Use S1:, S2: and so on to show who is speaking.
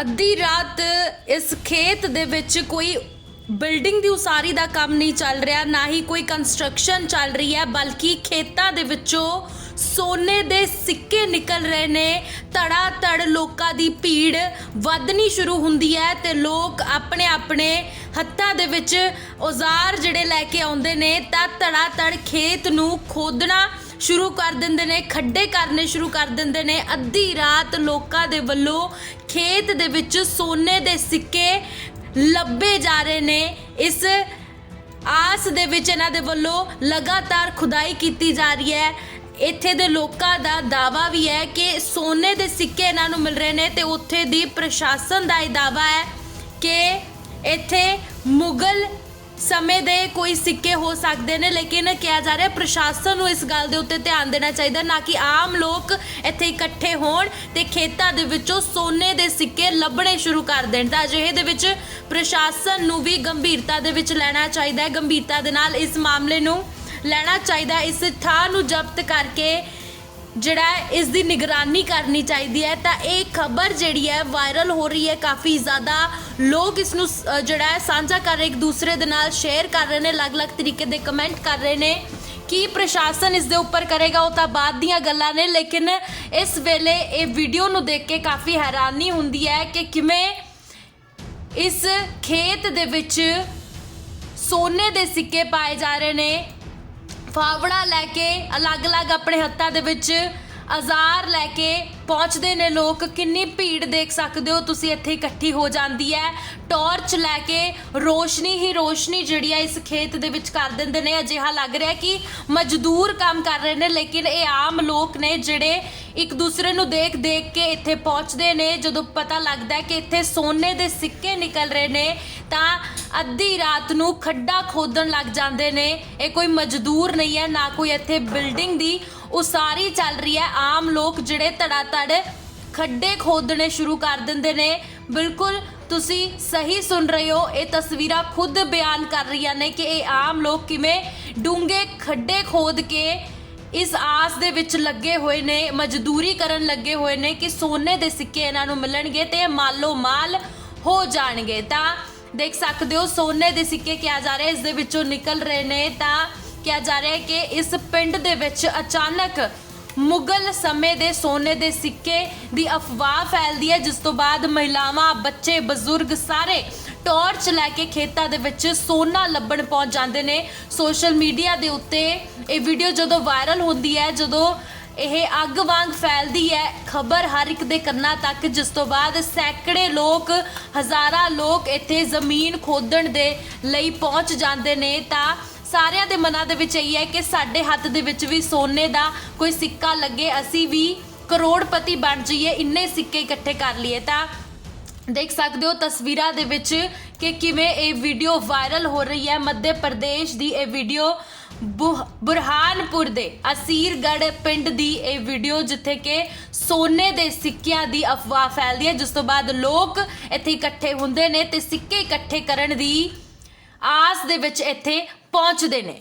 S1: ਅੱਧੀ ਰਾਤ ਇਸ ਖੇਤ ਦੇ ਵਿੱਚ ਕੋਈ ਬਿਲਡਿੰਗ ਦੀ ਉਸਾਰੀ ਦਾ ਕੰਮ ਨਹੀਂ ਚੱਲ ਰਿਹਾ, ਨਾ ਹੀ ਕੋਈ ਕੰਸਟਰਕਸ਼ਨ ਚੱਲ ਰਹੀ ਹੈ, ਬਲਕਿ ਖੇਤਾਂ ਦੇ ਵਿੱਚੋਂ ਸੋਨੇ ਦੇ ਸਿੱਕੇ ਨਿਕਲ ਰਹੇ ਨੇ। ਧੜਾ ਧੜ ਲੋਕਾਂ ਦੀ ਭੀੜ ਵੱਧਣੀ ਸ਼ੁਰੂ ਹੁੰਦੀ ਹੈ ਤੇ ਲੋਕ ਆਪਣੇ ਆਪਣੇ ਹੱਥਾਂ ਦੇ ਵਿੱਚ ਔਜ਼ਾਰ ਜਿਹੜੇ ਲੈ ਕੇ ਆਉਂਦੇ ਨੇ, ਤਾਂ ਧੜਾ ਧੜ ਖੇਤ ਨੂੰ ਖੋਦਣਾ ਸ਼ੁਰੂ ਕਰ ਦਿੰਦੇ ਨੇ, ਖੱਡੇ ਕਰਨੇ ਸ਼ੁਰੂ ਕਰ ਦਿੰਦੇ ਨੇ। ਅੱਧੀ ਰਾਤ ਲੋਕਾਂ ਦੇ ਵੱਲੋਂ ਖੇਤ ਦੇ ਵਿੱਚ ਸੋਨੇ ਦੇ ਸਿੱਕੇ ਲੱਭੇ ਜਾ ਰਹੇ ਨੇ। ਇਸ ਆਸ ਦੇ ਵਿੱਚ ਇਹਨਾਂ ਦੇ ਵੱਲੋਂ ਲਗਾਤਾਰ ਖੁਦਾਈ ਕੀਤੀ ਜਾ ਰਹੀ ਹੈ। ਇੱਥੇ ਦੇ ਲੋਕਾਂ ਦਾ ਦਾਵਾ ਵੀ ਹੈ ਕਿ ਸੋਨੇ ਦੇ ਸਿੱਕੇ ਇਹਨਾਂ ਨੂੰ ਮਿਲ ਰਹੇ ਨੇ ਤੇ ਉੱਥੇ ਦੀ ਪ੍ਰਸ਼ਾਸਨ ਦਾ ਇਹ ਦਾਵਾ ਹੈ ਕਿ ਇੱਥੇ ਮੁਗਲ ਸਮੇਂ ਦੇ ਕੋਈ ਸਿੱਕੇ ਹੋ ਸਕਦੇ ਨੇ, ਲੇਕਿਨ ਕਿਹਾ ਜਾ ਰਿਹਾ ਪ੍ਰਸ਼ਾਸਨ ਨੂੰ ਇਸ ਗੱਲ ਦੇ ਉੱਤੇ ਧਿਆਨ ਦੇਣਾ ਚਾਹੀਦਾ, ਨਾ ਕਿ ਆਮ ਲੋਕ ਇੱਥੇ ਇਕੱਠੇ ਹੋਣ ਤੇ ਖੇਤਾਂ ਦੇ ਵਿੱਚੋਂ ਸੋਨੇ ਦੇ ਸਿੱਕੇ ਲੱਭਣੇ ਸ਼ੁਰੂ ਕਰ ਦੇਣ। ਤਾਂ ਅਜਿਹੇ ਦੇ ਵਿੱਚ ਪ੍ਰਸ਼ਾਸਨ ਨੂੰ ਵੀ ਗੰਭੀਰਤਾ ਦੇ ਵਿੱਚ ਲੈਣਾ ਚਾਹੀਦਾ ਹੈ। ਗੰਭੀਰਤਾ ਦੇ ਨਾਲ ਇਸ ਮਾਮਲੇ ਨੂੰ ਲੈਣਾ ਚਾਹੀਦਾ ਇਸ ਥਾਂ ਨੂੰ ਜ਼ਬਤ ਕਰਕੇ ਜਿਹੜਾ ਇਸ ਦੀ ਨਿਗਰਾਨੀ ਕਰਨੀ ਚਾਹੀਦੀ ਹੈ, ਤਾਂ ਇਹ ਖਬਰ ਜਿਹੜੀ ਹੈ ਵਾਇਰਲ ਹੋ ਰਹੀ ਹੈ। ਕਾਫੀ ਜ਼ਿਆਦਾ ਲੋਕ ਇਸ ਨੂੰ ਸ- ਜਿਹੜਾ ਹੈ ਸਾਂਝਾ ਕਰ ਰਹੇ, ਇੱਕ ਦੂਸਰੇ ਦੇ ਨਾਲ ਸ਼ੇਅਰ ਕਰ ਰਹੇ ਨੇ, ਅਲੱਗ-ਅਲੱਗ ਤਰੀਕੇ ਦੇ ਕਮੈਂਟ ਕਰ ਰਹੇ ਨੇ ਕੀ ਪ੍ਰਸ਼ਾਸਨ ਇਸ ਦੇ ਉੱਪਰ ਕਰੇਗਾ ਉਹ ਤਾਂ ਬਾਅਦ ਦੀਆਂ ਗੱਲਾਂ ਨੇ, ਲੇਕਿਨ ਇਸ ਵੇਲੇ ਇਹ ਵੀਡੀਓ ਨੂੰ ਦੇਖ ਕੇ ਕਾਫੀ ਹੈਰਾਨੀ ਹੁੰਦੀ ਹੈ ਕਿ ਕਿਵੇਂ ਇਸ ਖੇਤ ਦੇ ਵਿੱਚ ਸੋਨੇ ਦੇ ਸਿੱਕੇ ਪਾਏ ਜਾ ਰਹੇ ਨੇ। ਫਾਵੜਾ ਲੈ ਕੇ, ਅਲੱਗ-ਅਲੱਗ ਆਪਣੇ ਹੱਥਾਂ ਦੇ ਵਿੱਚ ਔਜ਼ਾਰ ਲੈ ਕੇ ਪਹੁੰਚਦੇ ਨੇ ਲੋਕ। ਕਿੰਨੀ ਭੀੜ ਦੇਖ ਸਕਦੇ ਹੋ ਤੁਸੀਂ ਇੱਥੇ ਇਕੱਠੀ ਹੋ ਜਾਂਦੀ ਹੈ। ਟਾਰਚ ਲੈ ਕੇ ਰੋਸ਼ਨੀ ਹੀ ਰੋਸ਼ਨੀ ਜਿਹੜੀ ਹੈ ਇਸ ਖੇਤ ਦੇ ਵਿੱਚ ਕਰ ਦਿੰਦੇ ਨੇ। ਅਜਿਹਾ ਲੱਗ ਰਿਹਾ ਕਿ ਮਜ਼ਦੂਰ ਕੰਮ ਕਰ ਰਹੇ ਨੇ, ਲੇਕਿਨ ਇਹ ਆਮ ਲੋਕ ਨੇ ਜਿਹੜੇ ਇੱਕ ਦੂਸਰੇ ਨੂੰ ਦੇਖ ਦੇਖ ਕੇ ਇੱਥੇ ਪਹੁੰਚਦੇ ਨੇ। ਜਦੋਂ ਪਤਾ ਲੱਗਦਾ ਹੈ ਕਿ ਇੱਥੇ ਸੋਨੇ ਦੇ ਸਿੱਕੇ ਨਿਕਲ ਰਹੇ ਨੇ ਤਾਂ ਅੱਧੀ ਰਾਤ ਨੂੰ ਖੱਡਾ ਖੋਦਣ ਲੱਗ ਜਾਂਦੇ ਨੇ। ਇਹ ਕੋਈ ਮਜ਼ਦੂਰ ਨਹੀਂ ਹੈ, ਨਾ ਕੋਈ ਇੱਥੇ ਬਿਲਡਿੰਗ ਦੀ ਉਸਾਰੀ ਚੱਲ ਰਹੀ ਹੈ। ਆਮ ਲੋਕ ਜਿਹੜੇ ਧੜਾ ਧੜ ਖੱਡੇ ਖੋਦਣੇ ਸ਼ੁਰੂ ਕਰ ਦਿੰਦੇ ਨੇ। ਬਿਲਕੁਲ ਤੁਸੀਂ ਸਹੀ ਸੁਣ ਰਹੇ ਹੋ, ਇਹ ਤਸਵੀਰਾਂ ਖੁਦ ਬਿਆਨ ਕਰ ਰਹੀਆਂ ਨੇ ਕਿ ਇਹ ਆਮ ਲੋਕ ਕਿਵੇਂ ਡੂੰਘੇ ਖੱਡੇ ਖੋਦ ਕੇ ਇਸ ਆਸ ਦੇ ਵਿੱਚ ਲੱਗੇ ਹੋਏ ਨੇ, ਮਜ਼ਦੂਰੀ ਕਰਨ ਲੱਗੇ ਹੋਏ ਨੇ ਕਿ ਸੋਨੇ ਦੇ ਸਿੱਕੇ ਇਹਨਾਂ ਨੂੰ ਮਿਲਣਗੇ ਤੇ ਇਹ ਮਾਲੋ ਮਾਲ ਹੋ ਜਾਣਗੇ। ਤਾਂ ਦੇਖ ਸਕਦੇ ਹੋ, ਸੋਨੇ ਦੇ ਸਿੱਕੇ ਕਿਹਾ ਜਾ ਰਿਹਾ, ਇਸ ਦੇ ਵਿੱਚੋਂ ਨਿਕਲ ਰਹੇ ਨੇ ਤਾਂ ਕਿਹਾ ਜਾ ਰਿਹਾ ਹੈ ਕਿ ਇਸ ਪਿੰਡ ਦੇ ਵਿੱਚ ਅਚਾਨਕ ਮੁਗਲ ਸਮੇਂ ਦੇ ਸੋਨੇ ਦੇ ਸਿੱਕੇ ਦੀ ਅਫਵਾਹ ਫੈਲਦੀ ਹੈ, ਜਿਸ ਤੋਂ ਬਾਅਦ ਮਹਿਲਾਵਾਂ, ਬੱਚੇ, ਬਜ਼ੁਰਗ ਸਾਰੇ ਟਾਰਚ ਲੈ ਕੇ ਖੇਤਾਂ ਦੇ ਵਿੱਚ ਸੋਨਾ ਲੱਭਣ ਪਹੁੰਚ ਜਾਂਦੇ ਨੇ। ਸੋਸ਼ਲ ਮੀਡੀਆ ਦੇ ਉੱਤੇ ਇਹ ਵੀਡੀਓ ਜਦੋਂ ਵਾਇਰਲ ਹੁੰਦੀ ਹੈ, ਜਦੋਂ ਇਹ ਅੱਗ ਵਾਂਗ ਫੈਲਦੀ ਹੈ। ਖਬਰ ਹਰ ਇੱਕ ਦੇ ਕੰਨਾਂ ਤੱਕ, ਜਿਸ ਤੋਂ ਬਾਅਦ ਸੈਂਕੜੇ ਲੋਕ, ਹਜ਼ਾਰਾਂ ਲੋਕ ਇੱਥੇ ਜ਼ਮੀਨ ਖੋਦਣ ਦੇ ਲਈ ਪਹੁੰਚ ਜਾਂਦੇ ਨੇ। ਤਾਂ ਸਾਰਿਆਂ ਦੇ ਮਨਾਂ ਦੇ ਵਿੱਚ ਇਹੀ ਹੈ ਕਿ ਸਾਡੇ ਹੱਥ ਦੇ ਵਿੱਚ ਵੀ ਸੋਨੇ ਦਾ ਕੋਈ ਸਿੱਕਾ ਲੱਗੇ, ਅਸੀਂ ਵੀ ਕਰੋੜਪਤੀ ਬਣ ਜਾਈਏ, ਇੰਨੇ ਸਿੱਕੇ ਇਕੱਠੇ ਕਰ ਲਈਏ। ਤਾਂ ਦੇਖ ਸਕਦੇ ਹੋ ਤਸਵੀਰਾਂ ਦੇ ਵਿੱਚ ਕਿ ਕਿਵੇਂ ਇਹ ਵੀਡੀਓ ਵਾਇਰਲ ਹੋ ਰਹੀ ਹੈ। ਮੱਧ ਪ੍ਰਦੇਸ਼ ਦੀ ਇਹ ਵੀਡੀਓ ਬੁਹ- ਬੁਰਹਾਨਪੁਰ ਦੇ ਅਸੀਰਗੜ ਪਿੰਡ ਦੀ ਇਹ ਵੀਡੀਓ ਜਿੱਥੇ ਕਿ ਸੋਨੇ ਦੇ ਸਿੱਕਿਆਂ ਦੀ ਅਫਵਾਹ ਫੈਲਦੀ ਹੈ, ਜਿਸ ਤੋਂ ਬਾਅਦ ਲੋਕ ਇੱਥੇ ਇਕੱਠੇ ਹੁੰਦੇ ਨੇ ਤੇ ਸਿੱਕੇ ਇਕੱਠੇ ਕਰਨ ਦੀ ਆਸ ਦੇ ਵਿੱਚ ਇੱਥੇ ਪਹੁੰਚਦੇ ਨੇ।